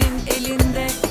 senin elinde.